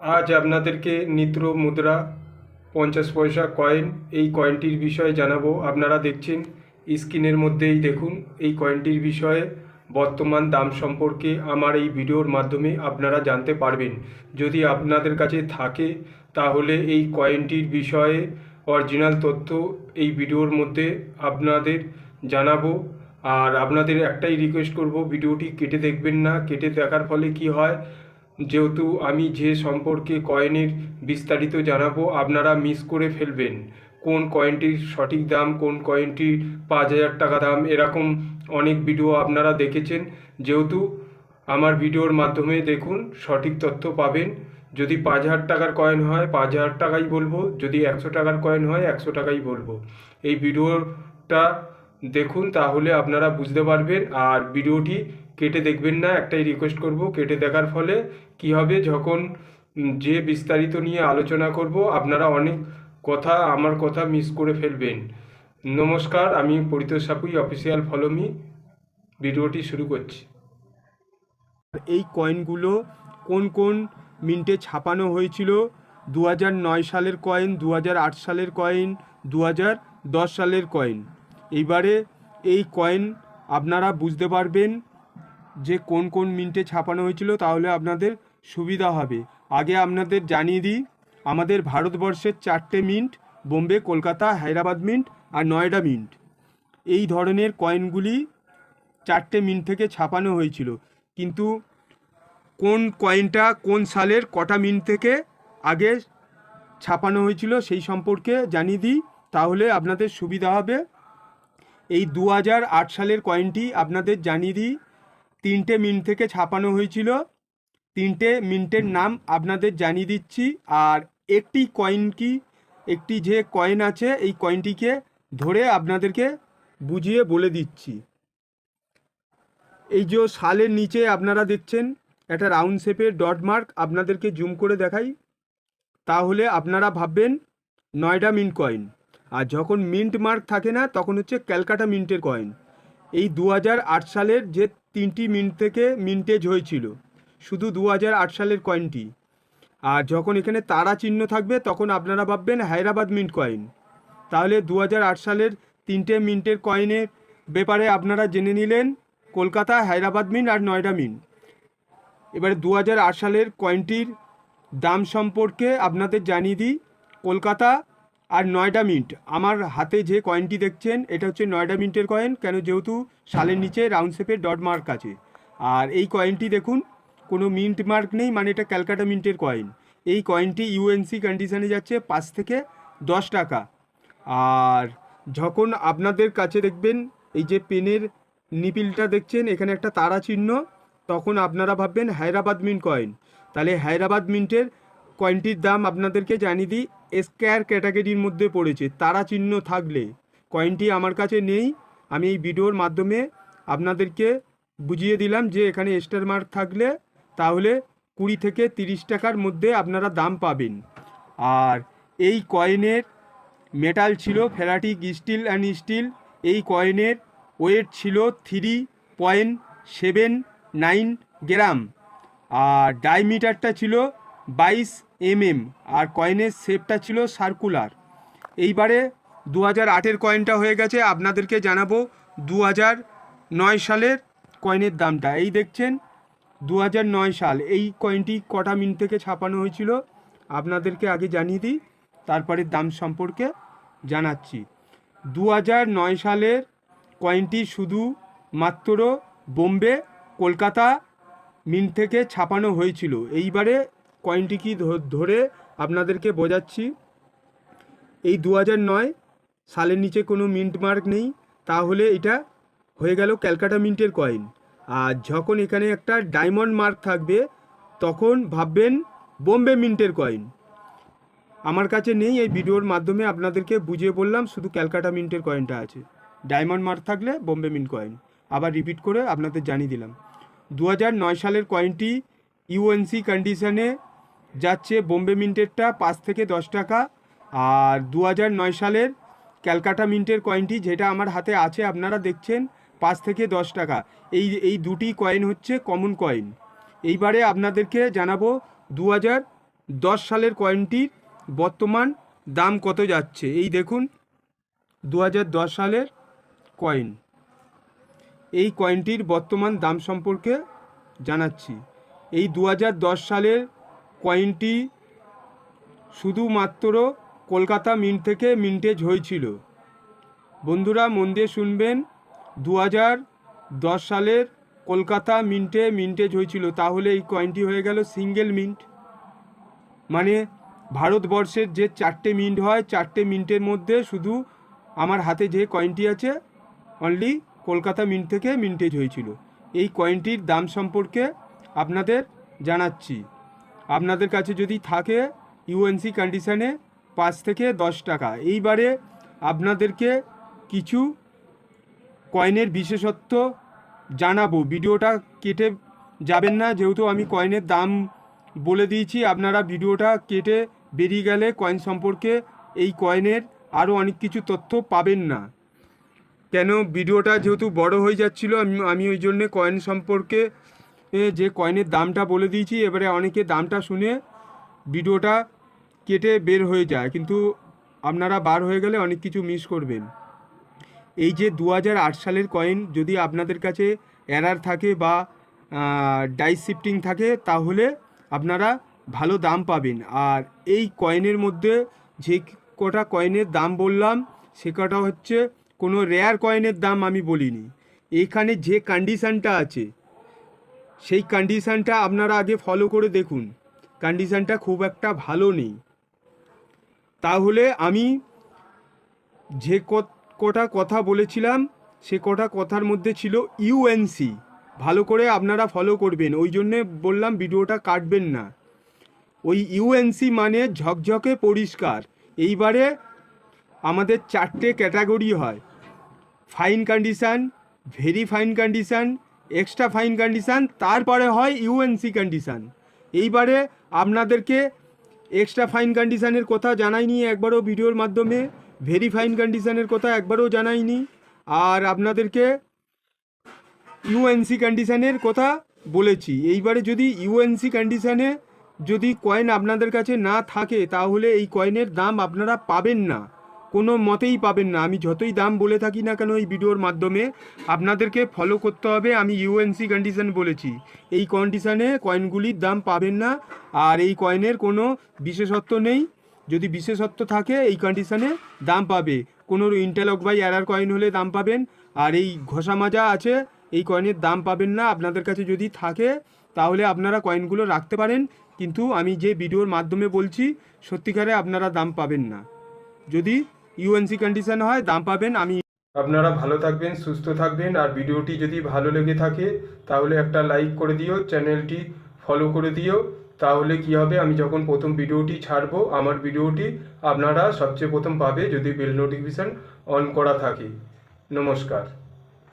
আজ আপনাদেরকে নিত্র মুদ্রা পঞ্চাশ পয়সা কয়েন এই কয়েনটির বিষয়ে জানাব। আপনারা দেখছেন স্ক্রিনের মধ্যেই দেখুন এই কয়েনটির বিষয়ে বর্তমান দাম সম্পর্কে আমার এই ভিডিওর মাধ্যমে আপনারা জানতে পারবেন। যদি আপনাদের কাছে থাকে, তাহলে এই কয়েনটির বিষয়ে অরিজিনাল তথ্য এই ভিডিওর মধ্যে আপনাদের জানাব। আর আপনাদের একটাই রিকোয়েস্ট করব, ভিডিওটি কেটে দেখবেন না। কেটে দেখার ফলে কি হয় যেহেতু আমি যে সম্পর্কে কয়েনের বিস্তারিত জানাব, আপনারা মিস করে ফেলবেন। কোন কয়েনটির সঠিক দাম, কোন কয়েনটির পাঁচ হাজার টাকা দাম, এরকম অনেক ভিডিও আপনারা দেখেছেন। যেহেতু আমার ভিডিওর মাধ্যমে দেখুন, সঠিক তথ্য পাবেন। যদি পাঁচ হাজার টাকার কয়েন হয়, পাঁচ হাজার টাকাই বলব। যদি একশো টাকার কয়েন হয়, একশো টাকাই বলব। এই ভিডিওটা দেখুন, তাহলে আপনারা বুঝতে পারবেন। আর ভিডিওটি কেটে দেখবেন না, একটাই রিকোয়েস্ট করব, কেটে দেখার ফলে কি হবে? যখন যে বিস্তারিত নিয়ে আলোচনা করব, আপনারা অনেক কথা, আমার কথা মিস করে ফেলবেন। নমস্কার, আমি পরিতোষ সাপুই অফিসিয়াল ফলোমি ভিডিওটি শুরু করছি। এই কয়েনগুলো কোন কোন মিন্টে ছাপানো হয়েছিল? দু সালের কয়েন দু সালের কয়েন দু সালের কয়েন এইবারে এই কয়েন আপনারা বুঝতে পারবেন যে কোন কোন মিন্টে ছাপানো হয়েছিল তাহলে আপনাদের সুবিধা হবে। আগে আপনাদের জানিয়ে দিই, আমাদের ভারতবর্ষের চারটে মিন্ট, বোম্বে, কলকাতা, হায়দ্রাবাদ মিন্ট আর নয়ডা মিন্ট। এই ধরনের কয়েনগুলি চারটে মিন্ট থেকে ছাপানো হয়েছিল। কিন্তু কোন কয়েনটা কোন সালের কটা মিন্ট থেকে আগে ছাপানো হয়েছিল সেই সম্পর্কে জানিয়ে দিই, তাহলে আপনাদের সুবিধা হবে। এই দু সালের কয়েনটি আপনাদের জানিয়ে দিই তিনটে মিন্ট থেকে ছাপানো হয়েছিল। তিনটে মিন্টের নাম আপনাদের জানিয়ে দিচ্ছি। আর একটি কয়েন কি? একটি যে কয়েন আছে, এই কয়েনটিকে ধরে আপনাদেরকে বুঝিয়ে বলে দিচ্ছি। এই যে সালের নিচে আপনারা দেখছেন, একটা রাউন্ড শেপের ডট মার্ক আপনাদেরকে জুম করে দেখাই। তাহলে আপনারা ভাববেন নয়ডা মিন্ট কয়েন আর যখন মিন্ট মার্ক থাকে না, তখন হচ্ছে ক্যালকাটা মিন্টের কয়েন এই দু সালের যে তিনটি মিন্ট থেকে মিন্টেজ হয়েছিল, শুধু দু সালের কয়েনটি। আর যখন এখানে তারা চিহ্ন থাকবে, তখন আপনারা ভাববেন হায়দ্রাবাদ মিন্ট কয়েন। তাহলে দু সালের তিনটে মিন্টের কয়েনের ব্যাপারে আপনারা জেনে নিলেন, কলকাতা, হায়দ্রাবাদ মিন্ট আর নয়ডা মিন্ট। এবারে দু সালের কয়েনটির দাম সম্পর্কে আপনাদের জানিয়ে দিই, কলকাতা আর নয়ডা মিন্ট। আমার হাতে যে কয়েনটি দেখছেন, এটা হচ্ছে নয়ডা মিন্টের কয়েন কেন যেহেতু সালের নিচে রাউন্ড শেপের ডট মার্ক আছে। আর এই কয়েনটি দেখুন, কোনো মিন্ট মার্ক নেই মানে এটা ক্যালকাটা মিন্টের কয়েন এই কয়েনটি ইউএনসি কন্ডিশনে যাচ্ছে পাঁচ থেকে দশ টাকা। আর যখন আপনাদের কাছে দেখবেন, এই যে পেনের নিপিলটা দেখছেন, এখানে একটা তারা চিহ্ন, তখন আপনারা ভাববেন হায়দ্রাবাদ মিন্ট কয়েন তাহলে হায়দ্রাবাদ মিন্টের কয়েনটির দাম আপনাদেরকে জানিয়ে দিই স্কোয়ার ক্যাটাগরির মধ্যে পড়েছে, তারা চিহ্ন থাকলে। কয়েনটি আমার কাছে নেই, আমি এই ভিডিওর মাধ্যমে আপনাদেরকে বুঝিয়ে দিলাম যে এখানে স্টার মার্ক থাকলে তাহলে কুড়ি থেকে তিরিশ টাকার মধ্যে আপনারা দাম পাবেন। আর এই কয়েনের মেটাল ছিল ফেরাটিক স্টিল অ্যান্ড স্টিল, এই কয়েনের ওয়েট ছিল three point seven nine gram. আর ডায়মিটারটা ছিল বাইশ এমএম আর কয়েনের শেপটা ছিল সার্কুলার এইবারে দু হাজার আটের কয়েনটা হয়ে গেছে। আপনাদেরকে জানাব দু হাজার নয় সালের কয়েনের দামটা। এই দেখছেন দু হাজার নয় সাল, এই কয়েনটি কটা মিনিট থেকে ছাপানো হয়েছিল? আপনাদেরকে আগে জানিয়ে দিই, তারপরে দাম সম্পর্কে জানাচ্ছি। দু হাজার নয় সালের কয়েনটি শুধু মাত্র বোম্বে, কলকাতা মিন্ট থেকে ছাপানো হয়েছিল। এইবারে কয়েনটি কি ধরে আপনাদেরকে বোঝাচ্ছি। এই দু নয় সালের নিচে কোনো মিন্ট মার্ক নেই, তাহলে এটা হয়ে গেল ক্যালকাটা মিন্টের কয়েন। আর যখন এখানে একটা ডায়মন্ড মার্ক থাকবে, তখন ভাববেন বোম্বে মিন্টের কয়েন। আমার কাছে নেই এই ভিডিওর মাধ্যমে, আপনাদেরকে বুঝিয়ে বললাম শুধু ক্যালকাটা মিন্টের কয়েনটা আছে। ডায়মন্ড মার্ক থাকলে বোম্বে মিন্ট কয়েন। আবার রিপিট করে আপনাদের জানিয়ে দিলাম। দু সালের কয়েনটি ইউএনসি কন্ডিশনে যাচ্ছে বোম্বে মিন্টেরটা পাঁচ থেকে দশ টাকা। আর দু সালের ক্যালকাটা মিন্টের কয়েনটি যেটা আমার হাতে আছে, আপনারা দেখছেন, পাঁচ থেকে দশ টাকা। এই এই দুটি কয়েন হচ্ছে কমন কয়েন। এইবারে আপনাদেরকে জানাব দু দশ সালের কয়েনটির বর্তমান দাম কত যাচ্ছে। এই দেখুন দু হাজার দশ সালের কয়েন। এই কয়েনটির বর্তমান দাম সম্পর্কে জানাচ্ছি। এই দু সালের কয়েনটি শুধুমাত্র কলকাতা মিন্ট থেকে মিন্টেজ হয়েছিল। বন্ধুরা, মন দিয়ে শুনবেন দু সালের কলকাতা মিন্টে মিন্টেজ হয়েছিল। তাহলে এই কয়েনটি হয়ে গেল সিঙ্গেল মিন্ট। মানে ভারতবর্ষের যে চারটে মিন্ট হয়, চারটে মিন্টের মধ্যে শুধু আমার হাতে যে কয়েনটি আছে অনলি কলকাতা মিন্ট থেকে মিন্টেজ হয়েছিল। এই কয়েনটির দাম সম্পর্কে আপনাদের জানাচ্ছি। আপনাদের কাছে যদি থাকে ইউএনসি কন্ডিশানে পাঁচ থেকে দশ টাকা। এইবারে আপনাদেরকে কিছু কয়েনের বিশেষত্ব জানাব। ভিডিওটা কেটে যাবেন না, যেহেতু আমি কয়েনের দাম বলে দিয়েছি। আপনারা ভিডিওটা কেটে বেরিয়ে গেলে কয়েন সম্পর্কে এই কয়েনের আরও অনেক কিছু তথ্য পাবেন না। কেন? ভিডিওটা যেহেতু বড় হয়ে যাচ্ছিল, আমি ওই জন্যে কয়েন সম্পর্কে যে কয়েনের দামটা বলে দিয়েছি, এবারে অনেকে দামটা শুনে ভিডিওটা কেটে বের হয়ে যায়। কিন্তু আপনারা বার হয়ে গেলে অনেক কিছু মিস করবেন। এই যে দু হাজার আট সালের কয়েন যদি আপনাদের কাছে এরার থাকে বা ডাইস শিফটিং থাকে, তাহলে আপনারা ভালো দাম পাবেন। আর এই কয়েনের মধ্যে যে কটা কয়েনের দাম বললাম, সে কটা হচ্ছে কোনো রেয়ার কয়েনের দাম আমি বলিনি। এখানে যে কন্ডিশানটা আছে সেই কন্ডিশানটা আপনারা আগে ফলো করে দেখুন। কন্ডিশানটা খুব একটা ভালো নেই। তাহলে আমি যে কটা কথা বলেছিলাম, সে কটা কথার মধ্যে ছিল ইউএনসি ভালো করে আপনারা ফলো করবেন। ওই জন্যে বললাম ভিডিওটা কাটবেন না। ওই ইউএনসি মানে ঝকঝকে পরিষ্কার। এইবারে আমাদের চারটে ক্যাটাগরি হয়। Fine condition very fine condition extra fine condition তারপরে হয় ইউএনসি কন্ডিশান এইবারে আপনাদেরকে এক্সট্রা ফাইন কন্ডিশানের কথা জানাইনি, একবারও ভিডিওর মাধ্যমে। ভেরি ফাইন কন্ডিশানের কথা একবারও জানাইনি। আর আপনাদেরকে ইউএনসি কন্ডিশানের কথা বলেছি। এইবারে যদি ইউএনসি কন্ডিশানে যদি কয়েন আপনাদের কাছে না থাকে, তাহলে এই কয়েনের দাম আপনারা পাবেন না। কোনো মতেই পাবেন না। আমি যতই দাম বলে থাকি না কেন এই ভিডিওর মাধ্যমে, আপনাদেরকে ফলো করতে হবে, আমি ইউএনসি কন্ডিশন বলেছি। এই কন্ডিশানে কয়েনগুলির দাম পাবেন না, আর এই কয়েনের কোনো বিশেষত্ব নেই। যদি বিশেষত্ব থাকে, এই কন্ডিশানে দাম পাবে। কোনো ইন্টালক বাই এরার কয়েন হলে দাম পাবেন, আর এই ঘষা মাজা আছে, এই কয়েনের দাম পাবেন না। আপনাদের কাছে যদি থাকে, তাহলে আপনারা কয়েনগুলো রাখতে পারেন, কিন্তু আমি যে ভিডিওর মাধ্যমে বলছি, সত্যিকারে আপনারা দাম পাবেন না। যদি ইউএনসি কন্ডিশন হয়, দাম পাবেন, আমি আপনারা ভালো থাকবেন, সুস্থ থাকবেন, আর ভিডিওটি যদি ভালো লেগে থাকে, তাহলে একটা লাইক করে দিও চ্যানেলটি ফলো করে দিও, তাহলে কি হবে? আমি যখন প্রথম ভিডিওটি ছাড়বো, আমার ভিডিওটি আপনারা সবচেয়ে প্রথম পাবে যদি বেল নোটিফিকেশান অন করা থাকে। নমস্কার।